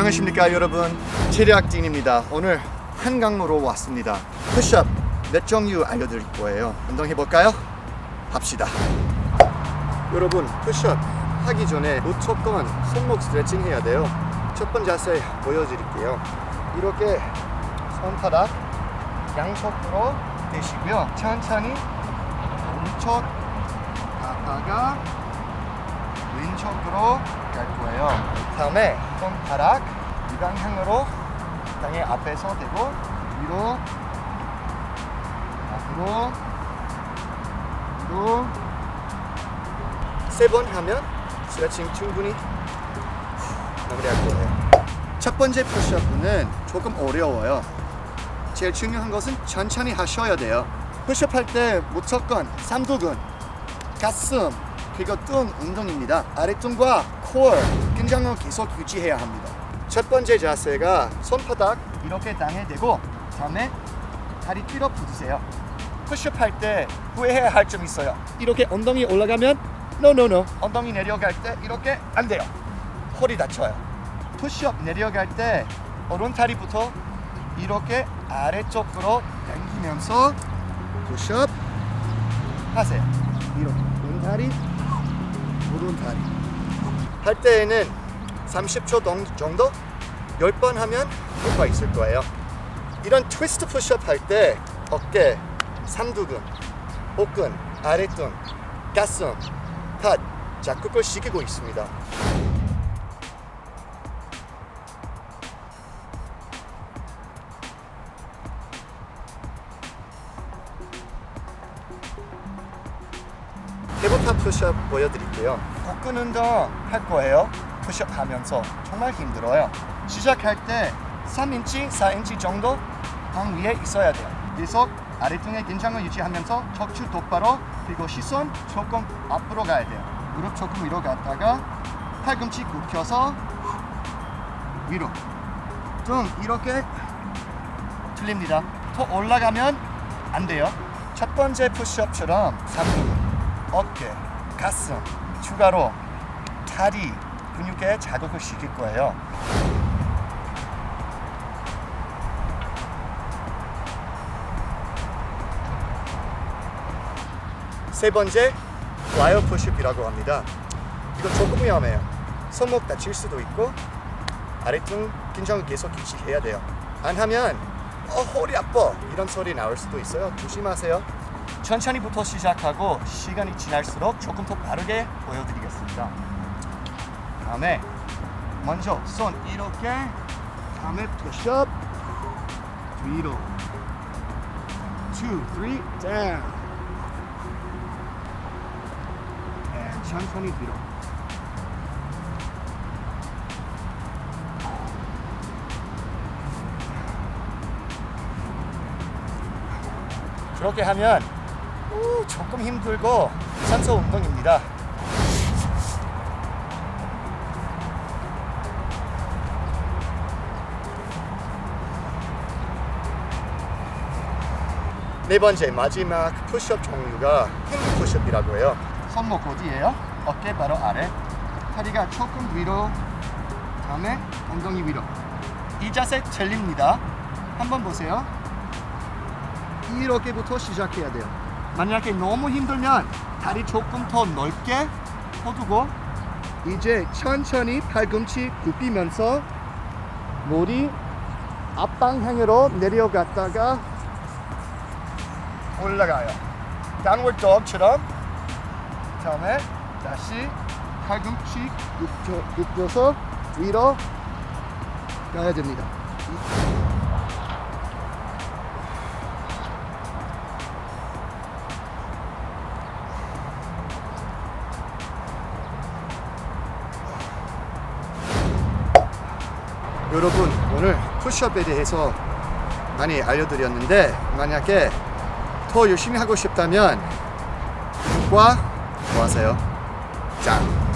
안녕하십니까 여러분. 체리학진입니다. 오늘 한강으로 왔습니다. 푸시업 몇 종류 알려드릴 거예요. 운동해 볼까요? 합시다. 여러분 푸시업 하기 전에 무조건 손목 스트레칭 해야 돼요. 첫 번째 자세 보여드릴게요. 이렇게 손바닥 양쪽으로 대시고요. 천천히 오른쪽 갔다가 왼쪽으로 갈 거예요. 다음에 손가락 이 방향으로 땅에 앞에서 대고 위로 앞으로 위로 세 번 하면 스트레칭 충분히 마무리할 거예요. 첫 번째 푸시업은 조금 어려워요. 제일 중요한 것은 천천히 하셔야 돼요. 푸시업 할 때 무조건 삼두근, 가슴, 그리고 등 운동입니다. 아래등과 코어, 긴장을 계속 유지해야 합니다. 첫 번째 자세가 손바닥 이렇게 땅에 대고 다음에 다리 뒤로 붙으세요. 푸시업 할 때 후회해야 할 점 있어요. 이렇게 엉덩이 올라가면 no no no. 엉덩이 내려갈 때 이렇게 안 돼요. 허리 다쳐요. 푸시업 내려갈 때 오른 다리부터 이렇게 아래쪽으로 당기면서 푸시업 하세요. 이렇게 왼다리 오른 다리 할 때에는 30초 동- 정도 10번 하면 효과 있을 거예요. 이런 트위스트 푸시업 할 때 어깨, 삼두근, 복근, 아랫등, 가슴, 탓 자극을 시키고 있습니다. 테이블탑 푸시업 보여드릴게요. 복근 운동 할 거예요. 푸시업 하면서 정말 힘들어요. 시작할 때 3인치, 4인치 정도 방 위에 있어야 돼요. 계속 아래등의 긴장을 유지하면서 척추 똑바로 그리고 시선 조금 앞으로 가야 돼요. 무릎 조금 위로 갔다가 팔꿈치 굽혀서 위로 등 이렇게 틀립니다. 더 올라가면 안 돼요. 첫 번째 푸시업처럼 삼두근 어깨, 가슴, 추가로 다리 근육에 자극을 시킬 거예요. 세 번째 와이어 푸시업이라고 합니다. 이거 조금 위험해요. 손목 다칠 수도 있고 아래등 긴장을 계속 유지해야 돼요. 안 하면 어 허리 아파 이런 소리 나올 수도 있어요. 조심하세요. 천천히부터 시작하고 시간이 지날수록 조금 더 빠르게 보여드리겠습니다. 다음에 먼저 손 이렇게 다음에 푸시업 위로. 2, 3, down. And 천천히 뒤로. 그렇게 하면 오, 조금 힘들고 유산소 운동입니다. 네 번째 마지막 푸시업 종류가 핑 푸시업이라고 해요. 손목 어디예요? 어깨 바로 아래. 다리가 조금 위로. 다음에 엉덩이 위로. 이 자세 틀립니다. 한번 보세요. 이렇게부터 시작해야 돼요. 만약에 너무 힘들면 다리 조금 더 넓게 펴두고 이제 천천히 팔꿈치 굽히면서 머리 앞방향으로 내려갔다가 올라가요. downward dog처럼 다음에 다시 팔꿈치 굽혀, 굽혀 서 위로 가야 됩니다. 여러분 오늘 푸시업에 대해서 많이 알려드렸는데 만약에 더 열심히 하고 싶다면 구독과 좋아하세요. 짱